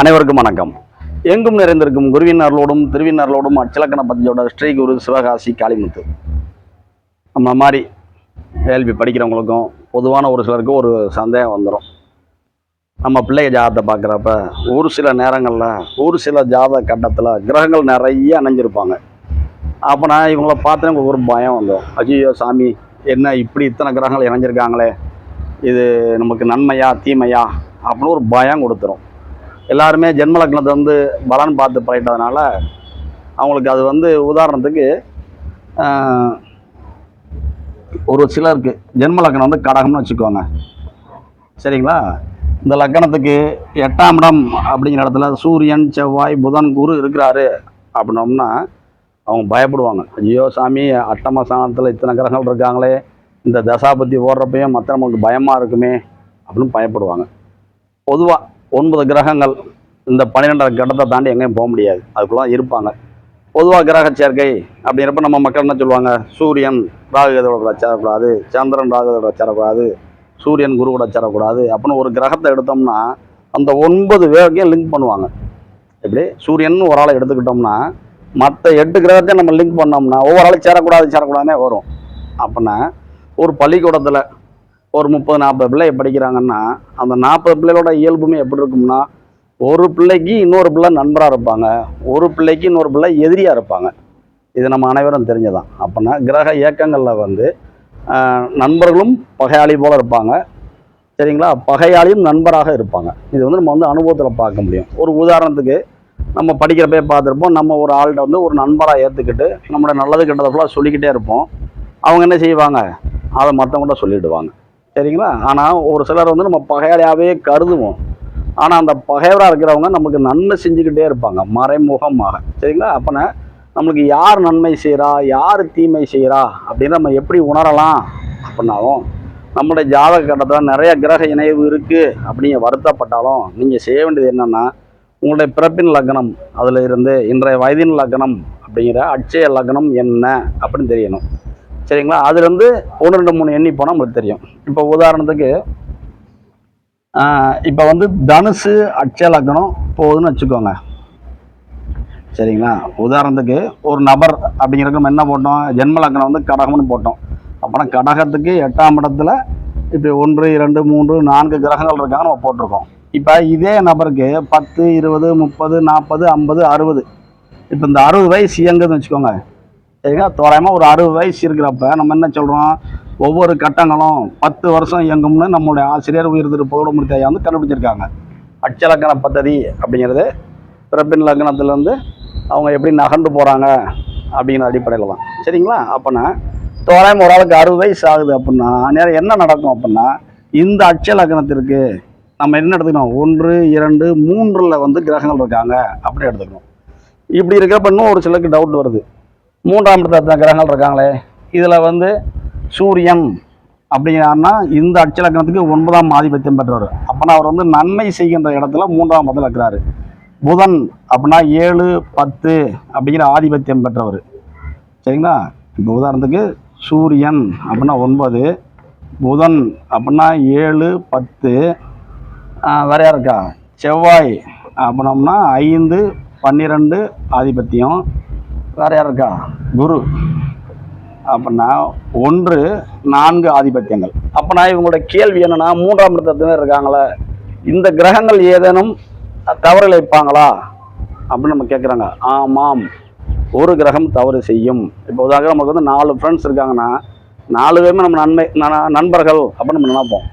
அனைவருக்கும் வணக்கம். எங்கும் நிறைந்திருக்கும் குருவினர்களோடும் திருவினர்களோடும் அச்சலக்கண பத்தியோட ஸ்ரீ குரு சிவகாசி காளிமுத்து. நம்ம மாதிரி கேள்வி படிக்கிறவங்களுக்கும் பொதுவான ஒரு சிலருக்கும் ஒரு சந்தேகம் வந்துடும் நம்ம பிள்ளைய ஜாதகத்தை பார்க்குறப்ப ஒரு சில நேரங்களில் ஒரு சில ஜாதக கட்டத்தில் கிரகங்கள் நிறைய அணைஞ்சிருப்பாங்க. அப்போ நான் இவங்கள பார்த்து எனக்கு ஒரு பயம் வந்துடும் அஜயோ சாமி என்ன இப்படி இத்தனை கிரகங்கள் இணைஞ்சிருக்காங்களே? இது நமக்கு நன்மையா தீமையா? அப்படின்னு ஒரு பயம் கொடுத்துரும். எல்லாருமே ஜென்ம லக்னத்தை வந்து பலன் பார்த்து பழகிட்டதுனால அவங்களுக்கு அது வந்து உதாரணத்துக்கு ஒரு சிலருக்கு ஜென்ம லக்னம் வந்து கடகம்னு வச்சுக்கோங்க. சரிங்களா? இந்த லக்கணத்துக்கு எட்டாம் இடம் அப்படிங்கிற இடத்துல சூரியன் செவ்வாய் புதன் குரு இருக்கிறாரு அப்படின்னோம்னா அவங்க பயப்படுவாங்க. ஐயோ சாமி அட்டமஸ்தானத்தில் இத்தனை கிரகங்கள் இருக்காங்களே இந்த தசாபத்தி ஓடுறப்பையும் மற்ற நமக்கு பயமாக இருக்குமே அப்படின்னு பயப்படுவாங்க. பொதுவாக ஒன்பது கிரகங்கள் இந்த பன்னிரெண்டரை கட்டத்தை தாண்டி எங்கேயும் போக முடியாது. அதுக்குள்ள இருப்பாங்க. பொதுவாக கிரக சேர்க்கை அப்படிங்கிறப்ப நம்ம மக்கள் என்ன சொல்லுவாங்க? சூரியன் ராகுகதோட சேரக்கூடாது. சந்திரன் ராகுகதோட சேரக்கூடாது. சூரியன் குரு கூட சேரக்கூடாது அப்படின்னு ஒரு கிரகத்தை எடுத்தோம்னா அந்த ஒன்பது பேருக்கையும் லிங்க் பண்ணுவாங்க. எப்படி? சூரியன் ஒரு ஆளை எடுத்துக்கிட்டோம்னா மற்ற எட்டு கிரகத்தையும் நம்ம லிங்க் பண்ணோம்னா ஒவ்வொரு ஆளும் சேரக்கூடாது சேரக்கூடாதுனே வரும். அப்படின்னா ஒரு பள்ளிக்கூடத்தில் ஒரு முப்பது நாற்பது பிள்ளை படிக்கிறாங்கன்னா அந்த நாற்பது பிள்ளைகளோட இயல்புமே எப்படி இருக்கும்னா ஒரு பிள்ளைக்கு இன்னொரு பிள்ளை நண்பராக இருப்பாங்க. ஒரு பிள்ளைக்கு இன்னொரு பிள்ளை எதிரியாக இருப்பாங்க. இது நம்ம அனைவரும் தெரிஞ்சதான் அப்படின்னா கிரக இயக்கங்களில் வந்து நண்பர்களும் பகையாளி போல் இருப்பாங்க. சரிங்களா? பகையாளியும் நண்பராக இருப்பாங்க. இது வந்து நம்ம வந்து அனுபவத்தில் பார்க்க முடியும். ஒரு உதாரணத்துக்கு நம்ம படிக்கிறப்பே பார்த்துருப்போம் நம்ம ஒரு ஆள்கிட்ட வந்து ஒரு நண்பராக ஏற்றுக்கிட்டு நம்மளோட நல்லது கெட்டதை ஃபுல்லாக சொல்லிக்கிட்டே இருப்போம். அவங்க என்ன செய்வாங்க? அதை மற்றவங்கள்ட்ட சொல்லிவிடுவாங்க சரிங்களா? ஆனால் ஒரு சிலர் வந்து நம்ம பகையாளியாகவே கருதுவோம். ஆனால் அந்த பகைவராக இருக்கிறவங்க நமக்கு நன்மை செஞ்சுக்கிட்டே இருப்பாங்க மறைமுகமாக. சரிங்களா? அப்போனா நம்மளுக்கு யார் நன்மை செய்கிறா யார் தீமை செய்கிறா அப்படின்னு நம்ம எப்படி உணரலாம்? அப்படின்னாலும் நம்மளுடைய ஜாதக கட்டத்தில் நிறைய கிரக இணைவு இருக்குது அப்படிங்க வருத்தப்பட்டாலும் நீங்கள் செய்ய வேண்டியது என்னென்னா உங்களுடைய பிறப்பின் லக்னம் அதில் இருந்து இன்றைய வயதின் லக்னம் அப்படிங்கிற அட்சய லக்னம் என்ன அப்படின்னு தெரியணும். சரிங்களா? அதுலேருந்து ஒன்று ரெண்டு மூணு எண்ணி போனால் உங்களுக்கு தெரியும். இப்போ உதாரணத்துக்கு இப்போ வந்து தனுசு அட்சய லக்னம் போகுதுன்னு வச்சுக்கோங்க. சரிங்களா? உதாரணத்துக்கு ஒரு நபர் அப்படிங்கிறக்கு நம்ம என்ன போட்டோம்? ஜென்ம லக்னம் வந்து கடகம்னு போட்டோம். அப்போனா கடகத்துக்கு எட்டாம் இடத்துல இப்போ ஒன்று இரண்டு மூன்று நான்கு கிரகங்கள் இருக்காங்க நம்ம போட்டிருக்கோம். இப்போ இதே நபருக்கு பத்து இருபது முப்பது நாற்பது ஐம்பது அறுபது. இப்போ இந்த அறுபது வயசு இயங்குதுன்னு வச்சுக்கோங்க. சரிங்களா? தோராயமாக ஒரு அறுபது வயசு இருக்கிறப்ப நம்ம என்ன சொல்கிறோம் ஒவ்வொரு கட்டங்களும் பத்து வருஷம் இயங்கும்னு நம்மளுடைய ஆசிரியர் உயிர் திரு பௌடமூர்த்தி ஐயா வந்து கண்டுபிடிச்சிருக்காங்க. அச்சலக்கண பദ്ധதி அப்படிங்கிறது பிறப்பின் லக்னத்துலேருந்து அவங்க எப்படி நகர்ந்து போகிறாங்க அப்படிங்கிற அடிப்படையில் தான். சரிங்களா? அப்போனா தோராயம் ஒரு ஆளுக்கு அறுபது வயசு ஆகுது அப்படின்னா நேரம் என்ன நடக்கும் அப்படின்னா இந்த அச்சலக்கணத்திற்கு நம்ம என்ன எடுத்துக்கணும்? ஒன்று இரண்டு மூன்றில் வந்து கிரகங்கள் இருக்காங்க அப்படி எடுத்துக்கணும். இப்படி இருக்கிறப்ப இன்னும் ஒரு சிலருக்கு டவுட் வருது. மூன்றாம் இடத்துல கிரகங்கள் இருக்காங்களே? இதில் வந்து சூரியன் அப்படிங்கிறாருன்னா இந்த அச்சலக்கணத்துக்கு ஒன்பதாம் ஆதிபத்தியம் பெற்றவர். அப்போனா அவர் வந்து நன்மை செய்கின்ற இடத்துல மூன்றாம் இடத்துல இருக்கிறாரு. புதன் அப்படின்னா ஏழு பத்து அப்படிங்கிற ஆதிபத்தியம் பெற்றவர். சரிங்களா? இப்போ உதாரணத்துக்கு சூரியன் அப்படின்னா ஒன்பது புதன் அப்படின்னா ஏழு பத்து ஆஹ் வேற யார் இருக்கா? செவ்வாய் அப்படின்னோம்னா ஐந்து பன்னிரெண்டு ஆதிபத்தியம். வேறு யார் இருக்கா? குரு. அப்படின்னா ஒன்று நான்கு ஆதிபத்தியங்கள். அப்போனா இவங்களோட கேள்வி என்னென்னா மூன்றாம் இடத்துல இருக்காங்களே இந்த கிரகங்கள் ஏதேனும் தவறு இழைப்பாங்களா? அப்படின்னு நம்ம கேட்குறாங்க ஆமாம் ஒரு கிரகம் தவறு செய்யும். இப்போ உதாரணம் நமக்கு வந்து நாலு ஃப்ரெண்ட்ஸ் இருக்காங்கன்னா நாலு பேருமே நம்ம நன்மை நண்பர்கள் அப்படின்னு நம்ம நினைப்போம்.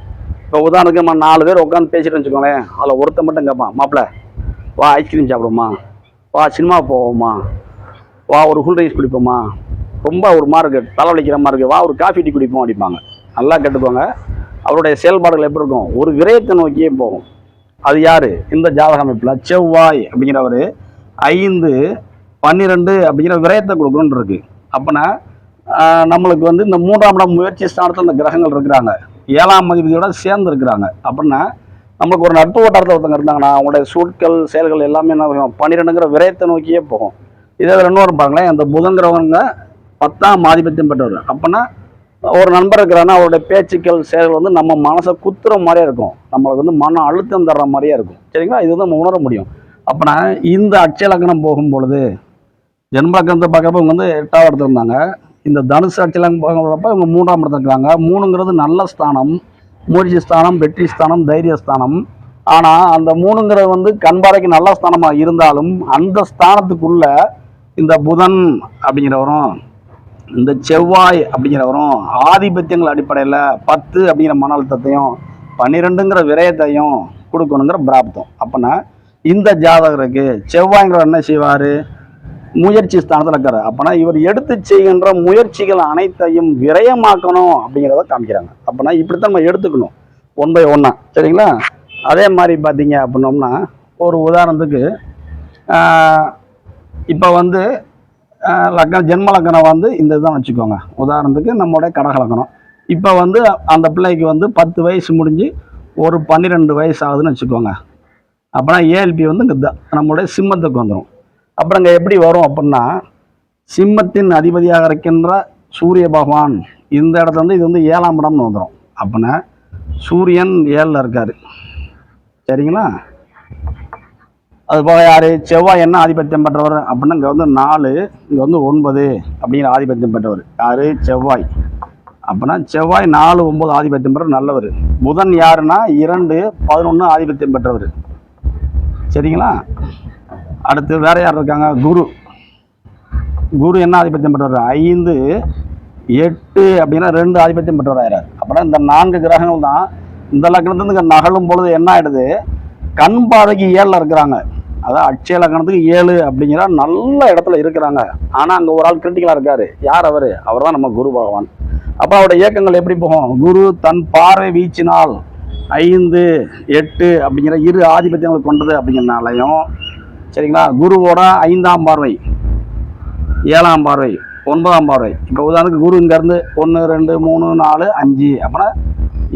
இப்போ உதாரணத்துக்கு நம்ம நாலு பேர் உட்காந்து பேசிட்டு வச்சுக்கோங்களேன் அதில் ஒருத்தன் மட்டும் கேட்பான் மாப்பிள்ள வா ஐஸ்கிரீம் சாப்பிடுமா வா சினிமா போவோமா? வா ஒரு கூல் ரைஸ் குடிப்போமா ரொம்ப ஒரு மாதிரி இருக்கு தலைவலிக்கிற மாதிரி இருக்கு. வா ஒரு காஃபி டீ குடிப்போம் அடிப்பாங்க நல்லா கேட்டுக்கோங்க. அவருடைய செயல்பாடுகள் எப்படி இருக்கும்? ஒரு விரயத்தை நோக்கியே போகும். அது யார்? இந்த ஜாதக அமைப்பில் செவ்வாய் அப்படிங்கிறவர் ஐந்து பன்னிரெண்டு அப்படிங்கிற விரயத்தை கொடுக்கணும்னு இருக்கு. அப்போனா நம்மளுக்கு வந்து இந்த மூன்றாம் இடம் முயற்சி ஸ்தானத்தில் இந்த கிரகங்கள் இருக்கிறாங்க. ஏழாம் மதிப்பதியோட சேர்ந்து இருக்கிறாங்க. அப்படின்னா நம்மளுக்கு ஒரு நட்பு வட்டாரத்தில் ஒருத்தங்க இருந்தாங்கன்னா அவங்களுடைய சூட்கள் செயல்கள் எல்லாமே என்ன ஆகும்? பன்னிரெண்டுங்கிற விரயத்தை நோக்கியே போகும். இதே இன்னொரு பாருங்களேன் அந்த புதன்கிறவங்க பத்தாம் ஆதிபத்தியம் பெற்றவர். அப்போனா ஒரு நண்பர் இருக்கிறான்னா அவருடைய பேச்சுக்கள் செயல்கள் வந்து நம்ம மனசை குத்துற மாதிரியே இருக்கும். நம்மளுக்கு வந்து மன அழுத்தம் தர்ற மாதிரியே இருக்கும். சரிங்களா? இது வந்து நம்ம உணர முடியும். அப்போனா இந்த அட்சய லக்னம் போகும் பொழுது ஜென்மலக்கணத்தை பார்க்குறப்ப இவங்க வந்து எட்டாவது இடத்துல இருந்தாங்க. இந்த தனுசு அட்சயம் பார்க்குறப்ப இவங்க மூன்றாம் இடத்துல இருக்காங்க. மூணுங்கிறது நல்ல ஸ்தானம். மூர்ச்சி ஸ்தானம் வெற்றி ஸ்தானம் தைரிய ஸ்தானம். ஆனால் அந்த மூணுங்கிறது வந்து கண்பாறைக்கு நல்ல ஸ்தானமாக இருந்தாலும் அந்த ஸ்தானத்துக்குள்ளே இந்த புதன் அப்படிங்கிறவரும் இந்த செவ்வாய் அப்படிங்கிறவரும் ஆதிபத்தியங்கள் அடிப்படையில் பத்து அப்படிங்கிற மன அழுத்தத்தையும் பன்னிரெண்டுங்கிற விரயத்தையும் கொடுக்கணுங்கிற பிராப்தம். அப்போனா இந்த ஜாதகருக்கு செவ்வாய்ங்கிற என்ன செய்வார்? முயற்சி ஸ்தானத்தில் இருக்காரு. அப்போனா இவர் எடுத்து செய்கின்ற முயற்சிகள் அனைத்தையும் விரயமாக்கணும் அப்படிங்கிறத காமிக்கிறாங்க. அப்போனா இப்படித்தான் நம்ம எடுத்துக்கணும். ஒன் பை ஒன்னா சரிங்களா? அதே மாதிரி பார்த்தீங்க அப்படின்னோம்னா ஒரு உதாரணத்துக்கு இப்போ வந்து ஆஹ், லக்னம் ஜென்ம லக்னம் வந்து இந்த இதுதான் வச்சுக்கோங்க. உதாரணத்துக்கு நம்மளுடைய கடக லக்னம் இப்போ வந்து அந்த பிள்ளைக்கு வந்து பத்து வயசு முடிஞ்சு ஒரு பன்னிரெண்டு வயசு ஆகுதுன்னு வச்சுக்கோங்க. அப்படின்னா ஏஎல்பி வந்து இங்கே நம்மளுடைய சிம்மத்துக்கு வந்துடும் அப்புறம் இங்கே எப்படி வரும் அப்படின்னா சிம்மத்தின் அதிபதியாக இருக்கின்ற சூரிய பகவான் இந்த இடத்துல வந்து இது வந்து ஏழாம் இடம்னு வந்துடும் அப்படின்னா சூரியன் ஏழில் இருக்கார். சரிங்களா? அது போக யார்? செவ்வாய் என்ன ஆதிபத்தியம் பெற்றவர்? அப்படின்னா இங்கே வந்து நாலு இங்கே வந்து ஒன்பது அப்படிங்கிற ஆதிபத்தியம் பெற்றவர். யார்? செவ்வாய். அப்படின்னா செவ்வாய் நாலு ஒம்பது ஆதிபத்தியம் பெற்றவர் நல்லவர். புதன் யாருன்னா இரண்டு பதினொன்று ஆதிபத்தியம் பெற்றவர். சரிங்களா? அடுத்து வேற யார் இருக்காங்க? குரு. குரு என்ன ஆதிபத்தியம் பெற்றவர்? ஐந்து எட்டு அப்படின்னா ரெண்டு ஆதிபத்தியம் பெற்றவர் ஆயிரார் அப்படின்னா இந்த நான்கு கிரகங்கள் தான் இந்த லக்னத்துலேருந்து இங்க நகலும் பொழுது என்ன ஆயிடுது? கண் பார்வைக்கு ஏழில் இருக்கிறாங்க. அதான் அட்சய லக்கணத்துக்கு ஏழு அப்படிங்கிற நல்ல இடத்துல இருக்கிறாங்க. ஆனால் அங்கே ஒரு ஆள் கிரிட்டிக்கலாக இருக்காரு. யார் அவர்? அவர் தான் நம்ம குரு பகவான். அப்போ அவருடைய இயக்கங்கள் எப்படி போகும்? குரு தன் பார்வை வீச்சினால் ஐந்து எட்டு அப்படிங்கிற இரு ஆதிபத்தியங்களை கொண்டது அப்படிங்கிறனாலையும் சரிங்களா? குருவோட ஐந்தாம் பார்வை ஏழாம் பார்வை ஒன்பதாம் பார்வை. இப்போ உதாரணத்துக்கு குரு இங்கேருந்து ஒன்று ரெண்டு மூணு நாலு அஞ்சு அப்படின்னா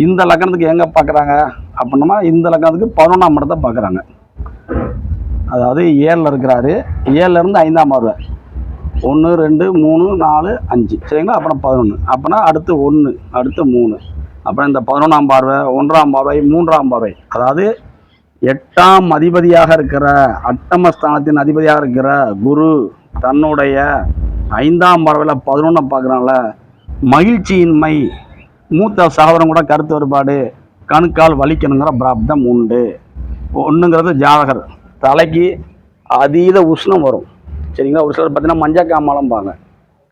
இந்த லக்கணத்துக்கு எங்கே பார்க்குறாங்க அப்படின்னா இந்த லக்கணத்துக்கு பதினொன்றாம் இடத்தை பார்க்குறாங்க அதாவது ஏழில் இருக்கிறாரு. ஏழுலேருந்து ஐந்தாம் பார்வை. ஒன்று ரெண்டு மூணு நாலு அஞ்சு. சரிங்களா? அப்புறம் பதினொன்று அப்போனா அடுத்து ஒன்று அடுத்து மூணு. அப்புறம் இந்த பதினொன்றாம் பார்வை ஒன்றாம் பார்வை மூன்றாம் பார்வை. அதாவது எட்டாம் அதிபதியாக இருக்கிற அட்டமஸ்தானத்தின் அதிபதியாக இருக்கிற குரு தன்னுடைய ஐந்தாம் பார்வையில் பதினொன்றை பார்க்குறாங்கள மகிழ்ச்சியின்மை மூத்த சகோதரன் கூட கருத்து வேறுபாடு கணுக்கால் வலிக்கணுங்கிற பிராப்தம் உண்டு. ஒன்றுங்கிறது ஜாதகர். தலைக்கு அதீத உஷ்ணம் வரும். சரிங்களா? ஒரு சிலர் பார்த்தீங்கன்னா மஞ்சள் காமாலம்பாங்க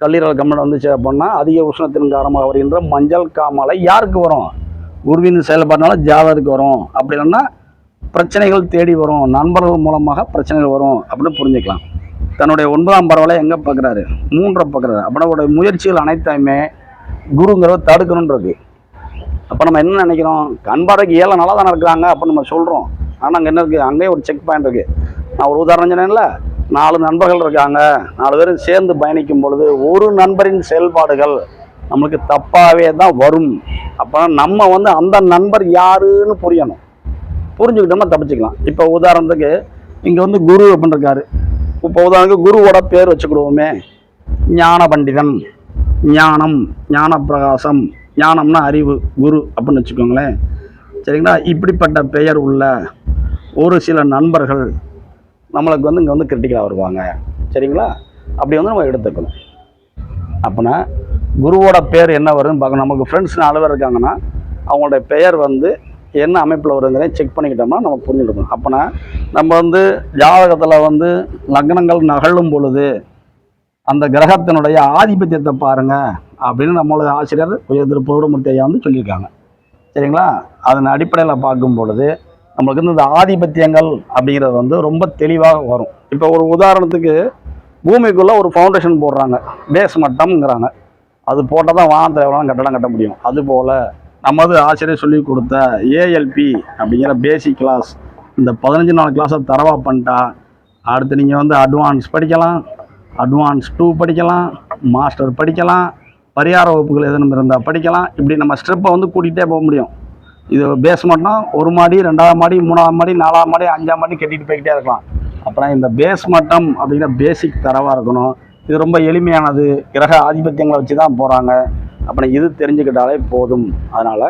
கல்லீரல் கம்மல் வந்துச்சு அப்படின்னா அதிக உஷ்ணத்தின் காரணமாக வருகின்ற மஞ்சள் காமாலை யாருக்கு வரும்? குருவின் செயல்பாடுனால ஜாதகருக்கு வரும். அப்படி இல்லைன்னா பிரச்சனைகள் தேடி வரும். நண்பர்கள் மூலமாக பிரச்சனைகள் வரும் அப்படின்னு புரிஞ்சுக்கலாம். தன்னுடைய ஒன்பதாம் பரவலை எங்கே பார்க்குறாரு? மூன்றை பார்க்குறாரு. அப்படின்னா அவருடைய முயற்சிகள் அனைத்தையுமே குருங்கிறத தடுக்கணுன்றது அப்போ நம்ம என்ன நினைக்கிறோம்? கண்பாறைக்கு ஏழை நல்லா தானே இருக்கிறாங்க அப்படின்னு நம்ம சொல்கிறோம் ஆனால் அங்கே என்ன இருக்குது அங்கேயே ஒரு செக் பாயிண்ட் இருக்குது நான் ஒரு உதாரணம் சொன்னேன்ல நாலு நண்பர்கள் இருக்காங்க. நாலு பேரும் சேர்ந்து பயணிக்கும் பொழுது ஒரு நண்பரின் செயல்பாடுகள் நம்மளுக்கு தப்பாகவே தான் வரும். அப்போ நம்ம வந்து அந்த நண்பர் யாருன்னு புரியணும். புரிஞ்சுக்கிட்டோம்னா தப்பிச்சுக்கலாம். இப்போ உதாரணத்துக்கு இங்கே வந்து குரு அப்படின்னு இருக்காரு இப்போ உதாரணத்துக்கு குருவோட பேர் வச்சுக்கிடுவோமே. ஞான பண்டிதன் ஞானம் ஞான பிரகாசம் ஞானம்னா அறிவு குரு அப்படின்னு வச்சுக்கோங்களேன். சரிங்களா? இப்படிப்பட்ட பெயர் உள்ள ஒரு சில நண்பர்கள் நம்மளுக்கு வந்து இங்கே வந்து கிரிட்டிக்கலாக வருவாங்க. சரிங்களா? அப்படி வந்து நம்ம எடுத்துக்கணும். அப்போனா குருவோட பேர் என்ன வருதுன்னு பார்க்கணும். நமக்கு ஃப்ரெண்ட்ஸ் நாலு பேர் இருக்காங்கன்னா அவங்களுடைய பெயர் வந்து என்ன அமைப்பில் வருங்கிறத செக் பண்ணிக்கிட்டோம்னா நம்ம புரிஞ்சுக்கணும். அப்போனா நம்ம வந்து ஜாதகத்தில் வந்து லக்னங்கள் நகழும் பொழுது அந்த கிரகத்தினுடைய ஆதிபத்தியத்தை பாருங்கள் அப்படின்னு நம்மளோட ஆசிரியர் உயர் திரு பௌடமூர்த்தி ஐயா வந்து சொல்லியிருக்காங்க. சரிங்களா? அதன் அடிப்படையில் பார்க்கும் பொழுது நம்மளுக்கு வந்து இந்த ஆதிபத்தியங்கள் அப்படிங்கிறது வந்து ரொம்ப தெளிவாக வரும். இப்போ ஒரு உதாரணத்துக்கு பூமிக்குள்ளே ஒரு ஃபவுண்டேஷன் போடுறாங்க. பேஸ் மட்டம்ங்கிறாங்க அது போட்டால் தான் வானத்தில் எவ்வளோ கட்டடம் கட்ட முடியும். அதுபோல் நமது ஆசிரியர் சொல்லி கொடுத்த ஏஎல்பி அப்படிங்கிற பேசிக் கிளாஸ் இந்த பதினஞ்சு நாள் கிளாஸை தரவா பண்ணிட்டா அடுத்து நீங்கள் வந்து அட்வான்ஸ் படிக்கலாம் அட்வான்ஸ் டூ படிக்கலாம் மாஸ்டர் படிக்கலாம் பரிகார வகுப்புகள் எதுவும் இருந்தால் படிக்கலாம். இப்படி நம்ம ஸ்டெப்பை வந்து கூட்டிகிட்டே போக முடியும். இது பேஸ் ஒரு மாடி ரெண்டாவது மாடி மூணாவது மாடி நாலாவது மாடி அஞ்சாம் மாடி கட்டிட்டு போய்கிட்டே இருக்கலாம். அப்புறம் இந்த பேஸ் மட்டம் பேசிக் தரவாக இருக்கணும். இது ரொம்ப எளிமையானது. கிரக ஆதிபத்தியங்களை வச்சு தான் போகிறாங்க அப்புறம் இது தெரிஞ்சுக்கிட்டாலே போதும். அதனால்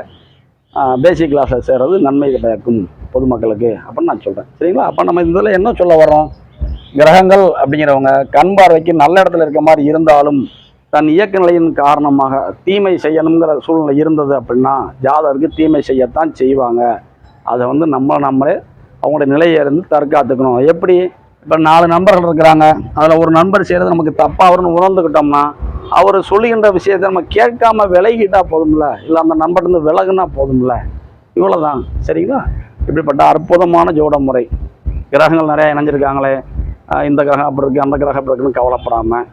பேசிக் கிளாஸில் சேர்றது நன்மை பயக்கும் பொதுமக்களுக்கு அப்படின்னு நான் சொல்கிறேன் சரிங்களா? அப்போ நம்ம இதில் என்ன சொல்ல வரோம் கிரகங்கள் அப்படிங்கிறவங்க கண் பார்வைக்கு நல்ல இடத்துல இருக்க மாதிரி இருந்தாலும் தன் இயக்க நிலையின் காரணமாக தீமை செய்யணுங்கிற சூழ்நிலை இருந்தது அப்படின்னா ஜாதகருக்கு தீமை செய்யத்தான் செய்வாங்க. அதை வந்து நம்ம நம்மளே அவங்களுடைய நிலையை இருந்து தற்காத்துக்கணும். எப்படி? இப்போ நாலு நண்பர்கள் இருக்கிறாங்க. அதில் ஒரு நண்பர் செய்கிறது நமக்கு தப்பாக அவர்னு உணர்ந்துக்கிட்டோம்னா அவர் சொல்லுகின்ற விஷயத்தை நம்ம கேட்காம விலகிட்டால் போதும்ல? இல்லை அந்த நண்பர்கிட்ட விலகுனா போதும்ல? இவ்வளோதான் சரிங்களா? இப்படிப்பட்ட அற்புதமான ஜோட முறை. கிரகங்கள் நிறையா இணைஞ்சிருக்காங்களே. இந்த கிரகம் அப்படி இருக்குது அந்த கிரகம் அப்படி இருக்குன்னு கவலைப்படாமல்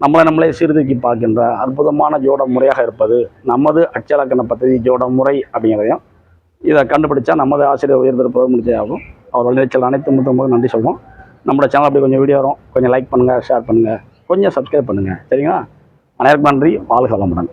நம்மளை நம்மளே சீர்தூக்கி பார்க்கின்ற அற்புதமான ஜோட முறையாக இருப்பது நமது அச்சலக்கண பத்ததி ஜோட முறை அப்படிங்கிறதையும் இதை கண்டுபிடிச்சா நமது ஆசிரியர் உயர்ந்திருப்பது முடிச்சதாகும் அவர் நிலைச்சல் அனைத்து முத்தமாக நன்றி சொல்வோம். நம்மளோட சேனல் அப்படி கொஞ்சம் வீடியோ வரும். கொஞ்சம் லைக் பண்ணுங்கள் ஷேர் பண்ணுங்கள் கொஞ்சம் சப்ஸ்கிரைப் பண்ணுங்கள் சரிங்களா? அனைவருக்கும் நன்றி. வாழ்க வளமுடன்.